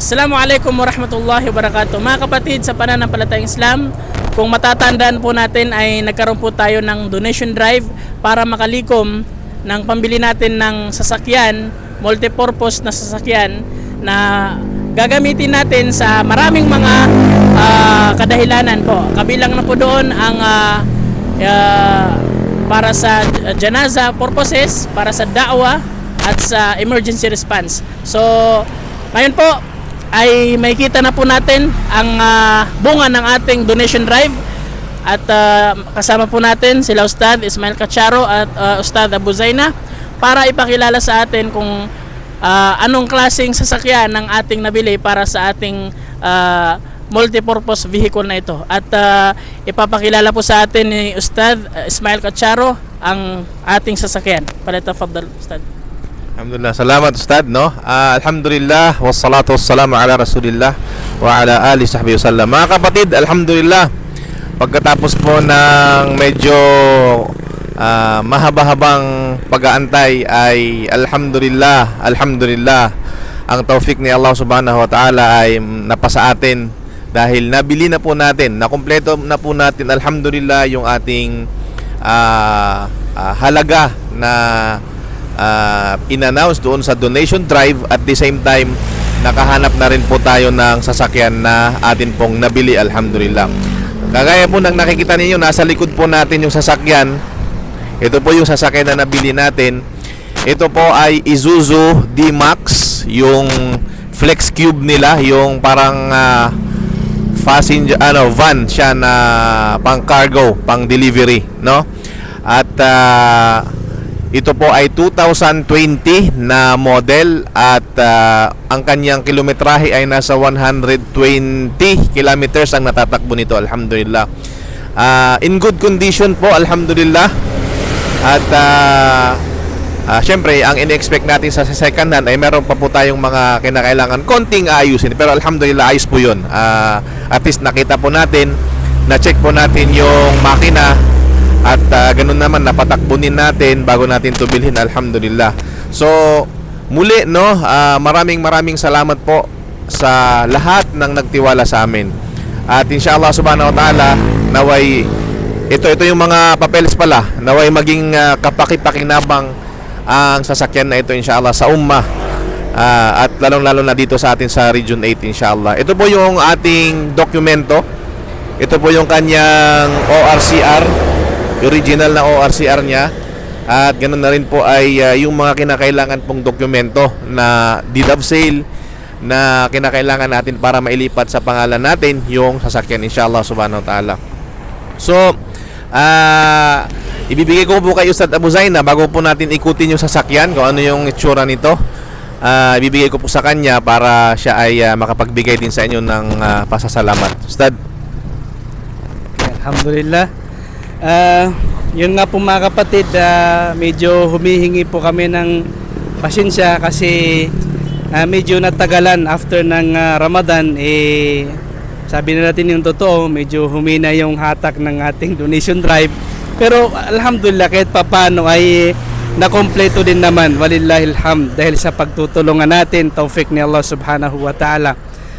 Assalamualaikum warahmatullahi wabarakatuh. Mga kapatid sa pananampalatayang Islam, kung matatandaan po natin ay nagkaroon po tayo ng donation drive para makalikom ng pambili natin ng sasakyan, multipurpose na sasakyan na gagamitin natin sa maraming mga ah, kadahilanan po. Kabilang na po doon ang ah, ah, para sa janaza purposes, para sa da'wa at sa emergency response. So, ngayon po ay makikita na po natin ang ah, bunga ng ating donation drive at ah, kasama po natin sila Ustad Ismail Cacharo at ah, Ustad Abu Zaina para ipakilala sa atin kung ah, anong klaseng sasakyan ng ating nabili para sa ating ah, multipurpose vehicle na ito. At ah, ipapakilala po sa atin ni Ustad Ismail Cacharo ang ating sasakyan. Paleta Fadal Ustad. Alhamdulillah. Salamat Ustad, no? Ah, alhamdulillah, wassalatu wassalamu ala Rasulillah wa ala ali sahbihi wasallam. Mga kapatid, alhamdulillah. Pagkatapos po ng medyo ah, mahaba-habang pag-aantay ay alhamdulillah, alhamdulillah. Ang taufik ni Allah Subhanahu wa Ta'ala ay napasa atin dahil nabili na po natin, nakumpleto na po natin alhamdulillah yung ating ah, ah, halaga na uh, in-announce doon sa donation drive. At the same time nakahanap na rin po tayo ng sasakyan na atin pong nabili. Alhamdulillah. Kagaya po ng nakikita ninyo nasa likod po natin yung sasakyan. Ito po yung sasakyan na nabili natin. Ito po ay Isuzu D-Max yung flex cube nila yung parang ah, passenger ano van siya na pang cargo pang delivery no? At ah, ito po ay 2020 na model at ah, ang kanyang kilometrahe ay nasa 120 kilometers ang natatakbo nito alhamdulillah. Ah, in good condition po alhamdulillah. At ah, ah, syempre ang in-expect natin sa second hand ay meron pa po tayong mga kinakailangan konting ayusin pero alhamdulillah ayos po yun. Ah, at least nakita po natin na-check po natin yung makina at ah, ganun naman napatakbunin natin bago natin to bilhin. Alhamdulillah. So muli no ah, maraming maraming salamat po sa lahat ng nagtiwala sa amin. At inshallah subhanahu wa ta'ala naway ito ito yung mga papeles pala. Naway maging ah, kapakipakinabang ang sasakyan na ito inshallah sa umma Ah, at lalong lalo na dito sa atin sa Region 8 inshallah ito po yung ating dokumento. Ito po yung kanyang ORCR original na ORCR niya. At ganoon na rin po ay ah, yung mga kinakailangan pong dokumento na deed of sale na kinakailangan natin para mailipat sa pangalan natin yung sasakyan inshallah subhanahu wa ta'ala. So ah ibibigay ko po kay Ustad Abu Zaina bago po natin ikutin yung sasakyan kung ano yung itsura nito ah ibibigay ko po sa kanya para siya ay ah, makapagbigay din sa inyo ng ah, pasasalamat. Ustad. Alhamdulillah. Ah, yun nga po mga kapatid, ah, medyo humihingi po kami ng pasensya kasi ah, medyo natagalan after ng ah, Ramadan eh sabi na natin yung totoo, medyo humina yung hatak ng ating donation drive. Pero alhamdulillah kahit papano ay nakompleto din naman walillahil hamd dahil sa pagtutulungan natin taufik ni Allah subhanahu wa ta'ala.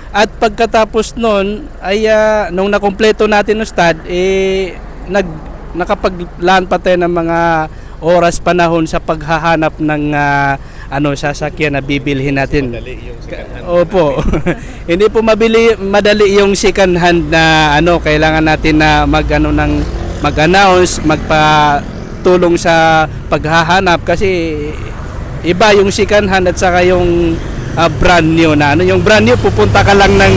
At pagkatapos nun, ay ah, nung nakumpleto natin ustad, eh, nag, nakapaglaan pa tayo ng mga oras panahon sa paghahanap ng ah, ano sasakyan na bibilhin natin. Opo. Hindi po mabili madali yung second hand na ano kailangan natin na mag ano ng mag-announce, magpa-tulong sa paghahanap kasi iba yung second hand at saka yung ah, brand new na ano yung brand new pupunta ka lang ng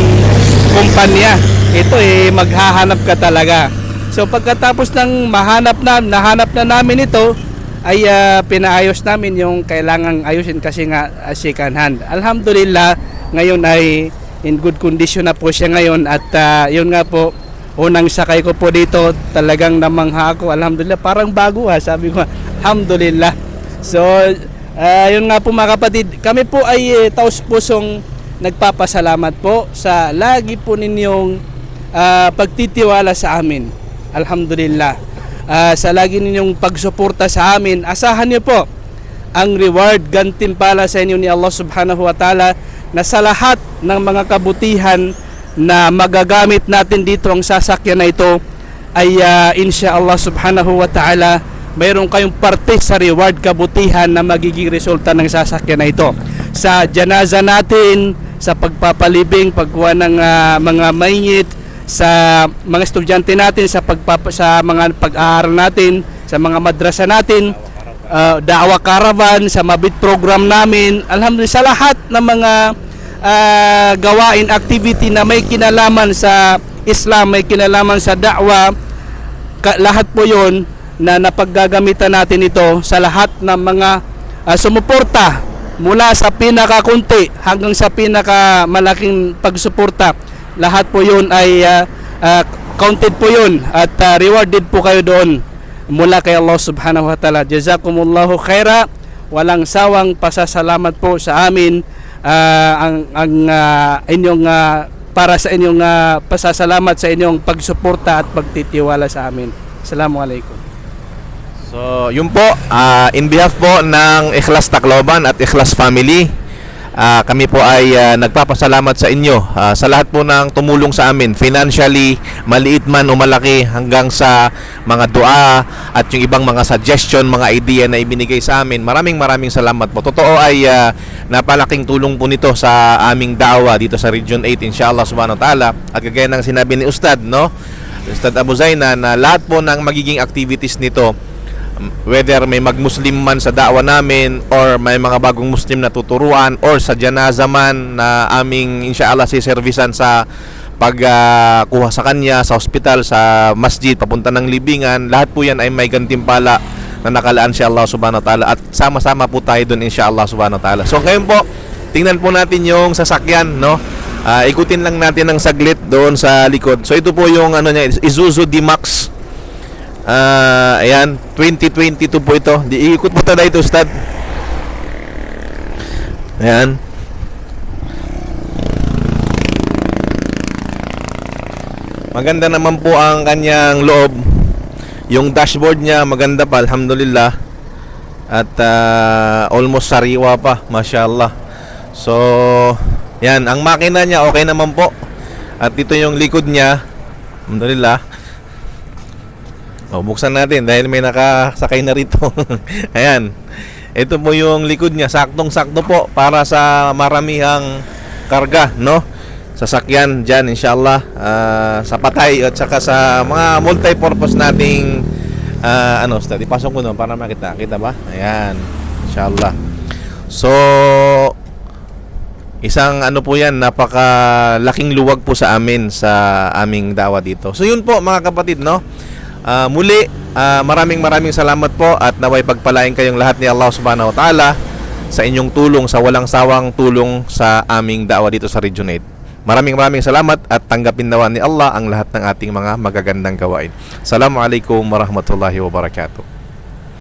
kumpanya. Ito eh maghahanap ka talaga. So pagkatapos ng mahanap na nahanap na namin ito ay ah, pinaayos namin yung kailangang ayusin kasi nga ah, second hand. Alhamdulillah, ngayon ay in good condition na po siya ngayon at ah, yun nga po unang sakay ko po dito talagang namangha ako. Alhamdulillah parang bago ha sabi ko alhamdulillah. So ah, yun nga po mga kapatid kami po ay eh, taos pusong nagpapasalamat po sa lagi po ninyong ah, pagtitiwala sa amin alhamdulillah. Ah, sa lagi ninyong pagsuporta sa amin asahan niyo po ang reward gantimpala sa inyo ni Allah subhanahu wa ta'ala na sa lahat ng mga kabutihan na magagamit natin dito ang sasakyan na ito ay uh, insya Allah subhanahu wa ta'ala mayroon kayong parte sa reward kabutihan na magiging resulta ng sasakyan na ito. Sa janaza natin sa pagpapalibing pagkuha ng ah, mga mayit sa mga estudyante natin sa pagpapa, sa mga pag-aaral natin sa mga madrasa natin uh, da'wa caravan sa mabit program namin. Alhamdulillah sa lahat ng mga ah, gawain activity na may kinalaman sa Islam may kinalaman sa da'wa ka, lahat po yon na napaggagamitan natin ito sa lahat ng mga ah, sumuporta mula sa pinakakunti hanggang sa pinakamalaking pagsuporta lahat po yun ay ah, ah, counted po yun at ah, rewarded po kayo doon mula kay Allah subhanahu wa ta'ala. Jazakumullahu khaira. Walang sawang pasasalamat po sa amin ah, ang, ang ah, inyong ah, para sa inyong ah, pasasalamat sa inyong pagsuporta at pagtitiwala sa amin. Assalamualaikum So, yun po, ah, in behalf po ng Ikhlas Tacloban at Ikhlas Family, ah, kami po ay ah, nagpapasalamat sa inyo ah, sa lahat po ng tumulong sa amin financially, maliit man o malaki hanggang sa mga dua at yung ibang mga suggestion, mga idea na ibinigay sa amin. Maraming maraming salamat po. Totoo ay ah, napalaking tulong po nito sa aming dawa dito sa Region 8 inshallah subhanahu wa ta'ala. At kagaya ng sinabi ni Ustad, no? Ustad Abu Zaina na lahat po ng magiging activities nito whether may mag-Muslim man sa da'wa namin or may mga bagong Muslim na tuturuan or sa janaza man na aming inshallah si servisan sa pagkuha sa kanya sa ospital, sa masjid, papunta ng libingan, lahat po yan ay may gantimpala na nakalaan si Allah subhanahu wa ta'ala at sama-sama po tayo doon inshallah subhanahu wa ta'ala. So ngayon po, tingnan po natin yung sasakyan, no? Ah, ikutin lang natin ng saglit doon sa likod. So ito po yung ano niya, Isuzu D-Max Ah, ayan, 2022 po ito. Di iikot mo tayo ito, Ustad. Ayan. Maganda naman po ang kanyang loob. Yung dashboard niya maganda pa, alhamdulillah. At ah, almost sariwa pa, mashallah. So, yan, ang makina niya okay naman po. At ito yung likod niya. Alhamdulillah. O, buksan natin dahil may nakasakay na rito. Ayan. Ito po yung likod niya. Saktong-sakto po para sa maramihang karga, no? Sasakyan dyan, inshallah. ah, sa patay at saka sa mga multi-purpose nating ah, ano, study. Pasok ko no para makita. Kita ba? Ayan. Inshallah. So, Isang ano po yan, napakalaking luwag po sa amin sa aming dawa dito. So yun po mga kapatid, no? Ah, muli, ah, maraming maraming salamat po at naway pagpalain kayong lahat ni Allah subhanahu wa ta'ala sa inyong tulong, sa walang sawang tulong sa aming dawa dito sa Region 8. Maraming maraming salamat at tanggapin nawa ni Allah ang lahat ng ating mga magagandang gawain. Assalamualaikum warahmatullahi wabarakatuh.